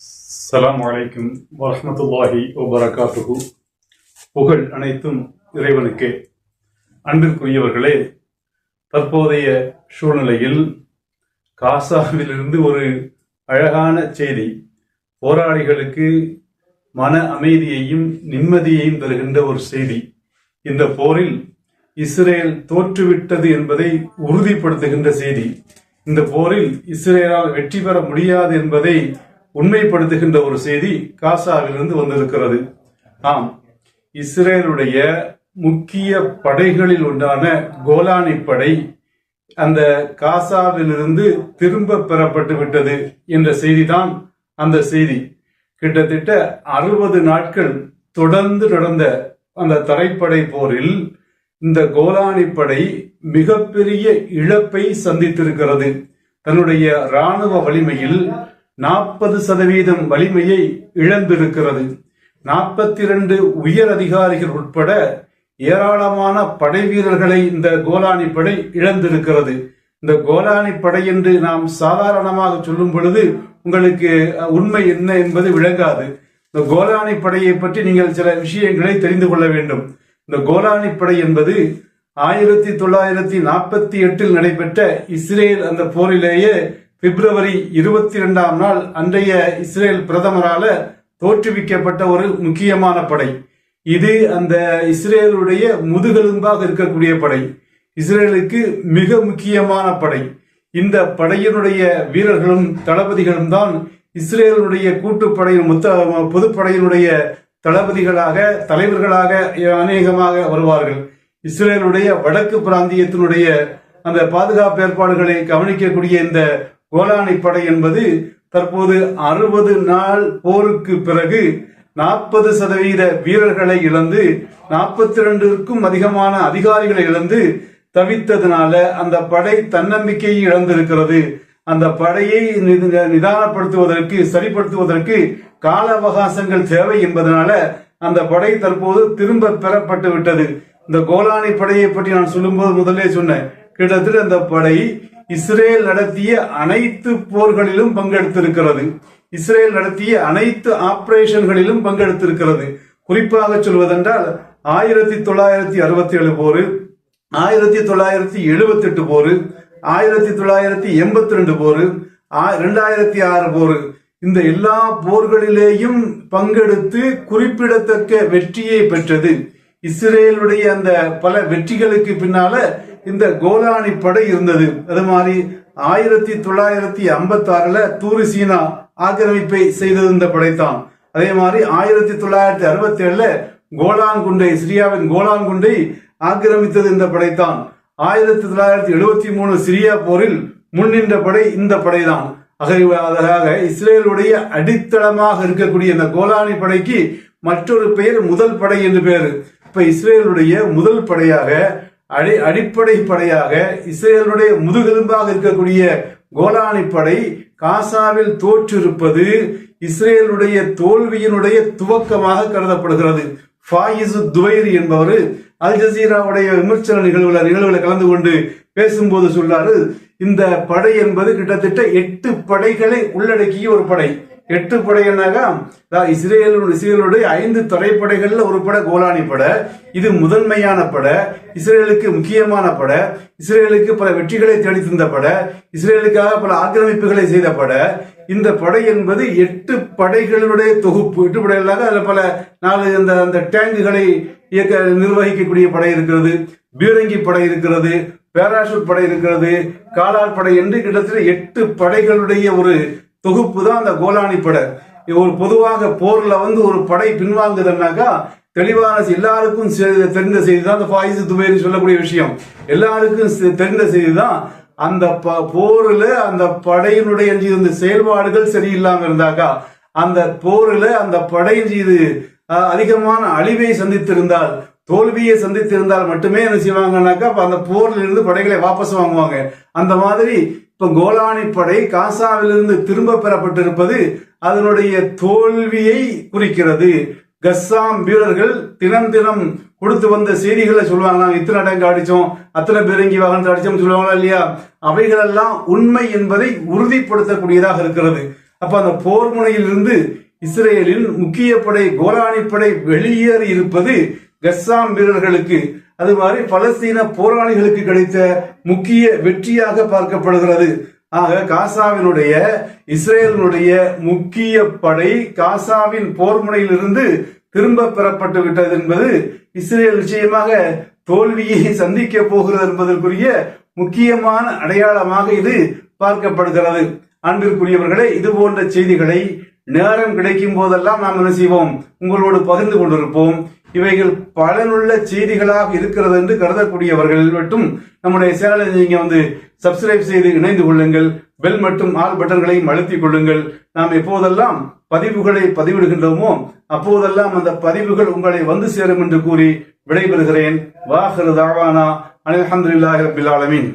அஸ்ஸலாமு வலைக்கும் வரமத்துல்லாஹி ஒபரகாத்துகு புகழ் அனைத்தும் இறைவனுக்கே. அன்பிற்குரியவர்களே தற்போதைய சூழ்நிலையில் காசாவிலிருந்து ஒரு அழகான செய்தி. போராளிகளுக்கு மன அமைதியையும் நிம்மதியையும் தருகின்ற ஒரு செய்தி. இந்த போரில் இஸ்ரேல் தோற்றுவிட்டது என்பதை உறுதிப்படுத்துகின்ற செய்தி. இந்த போரில் இஸ்ரேலால் வெற்றி பெற முடியாது என்பதை உண்மைப்படுத்துகின்ற ஒரு செய்தி காசாவிலிருந்து வந்திருக்கிறது. ஆம். இஸ்ரேலுடைய முக்கிய படைகளில் ஒன்றான கோலானி படை அந்த காசாவிலிருந்து திரும்ப பெறப்பட்டு விட்டது என்ற செய்திதான் அந்த செய்தி. கிட்டத்தட்ட அறுபது நாட்கள் தொடர்ந்து நடந்த அந்த தரைப்படை போரில் இந்த கோலானி படை மிகப்பெரிய இழப்பை சந்தித்திருக்கிறது. தன்னுடைய ராணுவ வலிமையில் நாற்பது சதவீதம் வலிமையை இழந்திருக்கிறது. நாற்பத்தி இரண்டு உயர் அதிகாரிகள் உட்பட ஏராளமான படை வீரர்களை இந்த கோலானி படை இழந்திருக்கிறது. இந்த கோலானி படை என்று நாம் சாதாரணமாக சொல்லும் பொழுது உங்களுக்கு உண்மை என்ன என்பது விளங்காது. இந்த கோலானி படையை பற்றி நீங்கள் சில விஷயங்களை தெரிந்து கொள்ள வேண்டும். இந்த கோலானி படை என்பது ஆயிரத்தி தொள்ளாயிரத்தி நாற்பத்தி எட்டில் நடைபெற்ற இஸ்ரேல் அந்த போரிலேயே பிப்ரவரி இருபத்தி இரண்டாம் நாள் அன்றைய இஸ்ரேல் பிரதமரால தோற்றுவிக்கப்பட்ட ஒரு முக்கியமான படை. இது அந்த இஸ்ரேலுடைய முதுகெலும்பாக இருக்கக்கூடிய படை. இஸ்ரேலுக்கு மிக முக்கியமான படை. இந்த படையினுடைய வீரர்களும் தளபதிகளும் தான் இஸ்ரேலுடைய கூட்டுப்படையின் மொத்த பொதுப்படையினுடைய தளபதிகளாக தலைவர்களாக அநேகமாக வருவார்கள். இஸ்ரேலுடைய வடக்கு பிராந்தியத்தினுடைய அந்த பாதுகாப்பு ஏற்பாடுகளை கவனிக்கக்கூடிய இந்த கோலானி படை என்பது தற்போது அறுபது நாள் போருக்கு பிறகு நாற்பது சதவீத வீரர்களை இழந்து நாற்பத்தி ரெண்டுக்கும் அதிகமான அதிகாரிகளை இழந்து தவித்ததுனால அந்த படை தன்னம்பிக்கையை இழந்திருக்கிறது. அந்த படையை நிதானப்படுத்துவதற்கு சரிப்படுத்துவதற்கு கால அவகாசங்கள் தேவை என்பதனால அந்த படை தற்போது திரும்ப பெறப்பட்டு விட்டது இந்த கோலானி படையை பற்றி நான் சொல்லும்போது முதலே சொன்னேன். கிட்டத்தட்ட அந்த படை இஸ்ரேல் நடத்திய அனைத்து போர்களிலும் பங்கெடுத்திருக்கிறது. இஸ்ரேல் நடத்திய அனைத்து ஆபரேஷன்களிலும் பங்கெடுத்திருக்கிறது. குறிப்பாக சொல்வதென்றால் ஆயிரத்தி தொள்ளாயிரத்தி அறுபத்தி ஏழு போரு ஆயிரத்தி தொள்ளாயிரத்தி எழுபத்தி எட்டு போரு ஆயிரத்தி தொள்ளாயிரத்தி எண்பத்தி ரெண்டு போரு ரெண்டாயிரத்தி ஆறு போரு. இந்த எல்லா போர்களிலேயும் பங்கெடுத்து குறிப்பிடத்தக்க வெற்றியை பெற்றது. இஸ்ரேலுடைய அந்த பல வெற்றிகளுக்கு பின்னால இந்த கோலானி படை இருந்தது. அது மாதிரி ஆயிரத்தி தொள்ளாயிரத்தி ஐம்பத்தி ஆறுல தூரி சீனா ஆக்கிரமிப்பை செய்தது இந்த படைத்தான். அதே மாதிரி ஆயிரத்தி தொள்ளாயிரத்தி அறுபத்தி ஏழுல கோலான் குண்டை சிரியாவின் கோலான் குண்டை ஆக்கிரமித்தது இந்த படைத்தான். ஆயிரத்தி தொள்ளாயிரத்தி எழுபத்தி மூணு சிரியா போரில் முன்னின்ற படை இந்த படைதான். அதற்காக இஸ்ரேலுடைய அடித்தளமாக இருக்கக்கூடிய இந்த கோலானி படைக்கு மற்றொரு பெயர் முதல் படை என்று பெயர் இப்ப இஸ்ரேலுடைய முதல் படையாக அடி அடிப்படை படையாக இஸ்ரேலுடைய முதுகெலும்பாக இருக்கக்கூடிய கோலானி படை காசாவில் தோற்றிருப்பது இஸ்ரேலுடைய தோல்வியினுடைய துவக்கமாக கருதப்படுகிறது. ஃபாயிசு துவைரி என்பவர் அல் ஜசீராவுடைய விமர்சன நிகழ்வுல நிகழ்வுல கலந்து கொண்டு பேசும்போது சொல்றாரு இந்த படை என்பது கிட்டத்தட்ட எட்டு படைகளை உள்ளடக்கிய ஒரு படை. எட்டு படைகள்னாக்கா இஸ்ரேல் இஸ்ரேலுடைய ஐந்து துறைப்படைகள்ல ஒரு படை கோலானி படை. இது முதன்மையான படை. இஸ்ரேலுக்கு முக்கியமான படை. இஸ்ரேலுக்கு பல வெற்றிகளை தேடி தந்த படை. இஸ்ரேலுக்காக பல ஆக்கிரமிப்புகளை செய்த படை. இந்த படை என்பது எட்டு படைகளுடைய தொகுப்பு. எட்டு படைகளாக அதில் பல நாலு அந்த அந்த டேங்குகளை இயக்க நிர்வகிக்கக்கூடிய படை இருக்கிறது. பீரங்கி படை இருக்கிறது. பேராசூட் படை இருக்கிறது. காலால் படை என்று கிட்டத்தட்ட எட்டு படைகளுடைய ஒரு தொகுப்பு தான் அந்த கோலானி படை. ஒரு பொதுவாக போர்ல வந்து ஒரு படை பின்வாங்குதுன்னாக்கா தெளிவான எல்லாருக்கும் செ- தெரிந்த செய்தி தான் அந்த ஃபாயிஸ் துபேரி சொல்லக்கூடிய விஷயம். எல்லாருக்கும் செ- தெரிந்த செய்தி தான் அந்த ப- போர்ல அந்த படையினுடைய இந்த செயல்பாடுகள் சரியில்லாம இருந்தாக்கா அந்த போர்ல அந்த படையின் செய்து அதிகமான அழிவை சந்தித்திருந்தால் தோல்வியை சந்தித்திருந்தால் மட்டுமே என்ன செய்வாங்கன்னாக்கா அந்த போர்ல இருந்து படைகளை வாபஸ் வாங்குவாங்க. அந்த மாதிரி இப்ப கோலானி படை காசாவிலிருந்து திரும்ப பெறப்பட்டிருப்பது அதனுடைய தோல்வியை குறிக்கிறது. கஸ்ஸாம் வீரர்கள் தினம் தினம் கொடுத்து வந்த செய்திகளை சொல்லுவாங்க. நாங்கள் இத்தனை அடங்கு அடிச்சோம் அத்தனை பேரங்கி வாகனத்தை அடித்தோம்னு சொல்லுவாங்களா இல்லையா? அவைகளெல்லாம் உண்மை என்பதை உறுதிப்படுத்தக்கூடியதாக இருக்கிறது. அப்போ அந்த போர் முனையிலிருந்து இஸ்ரேலின் முக்கிய படை கோலானி படை வெளியேறி இருப்பது கஸ்ஸாம் வீரர்களுக்கு அது மாதிரி பலஸ்தீன போராளிகளுக்கு கிடைத்த முக்கிய வெற்றியாக பார்க்கப்படுகிறது. ஆக காசாவினுடைய இஸ்ரேலினுடைய முக்கிய படை காசாவின் போர் முனையிலிருந்து திரும்ப பெறப்பட்டு விட்டது என்பது இஸ்ரேல் நிச்சயமாக தோல்வியை சந்திக்க போகிறது என்பதற்குரிய முக்கியமான அடையாளமாக இது பார்க்கப்படுகிறது. அன்பிற்குரியவர்களே இது போன்ற செய்திகளை நேரம் கிடைக்கும் போதெல்லாம் நாம் என்ன செய்வோம்? உங்களோடு பகிர்ந்து கொண்டிருப்போம். இவைகள் பலனுள்ள செய்திகளாக இருக்கிறது என்று கருதக்கூடியவர்கள் மட்டும் நம்முடைய சேனலை நீங்க வந்து சப்ஸ்கிரைப் செய்து இணைந்து கொள்ளுங்கள். பெல் மற்றும் ஆல் பட்டன்களையும் அழுத்திக் கொள்ளுங்கள். நாம் எப்போதெல்லாம் பதிவுகளை பதிவிடுகின்றோமோ அப்போதெல்லாம் அந்த பதிவுகள் உங்களை வந்து சேரும் என்று கூறி விடைபெறுகிறேன். வாஹரு தாவானா. அலமதுல்லாஹி ரபில் ஆலமீன்.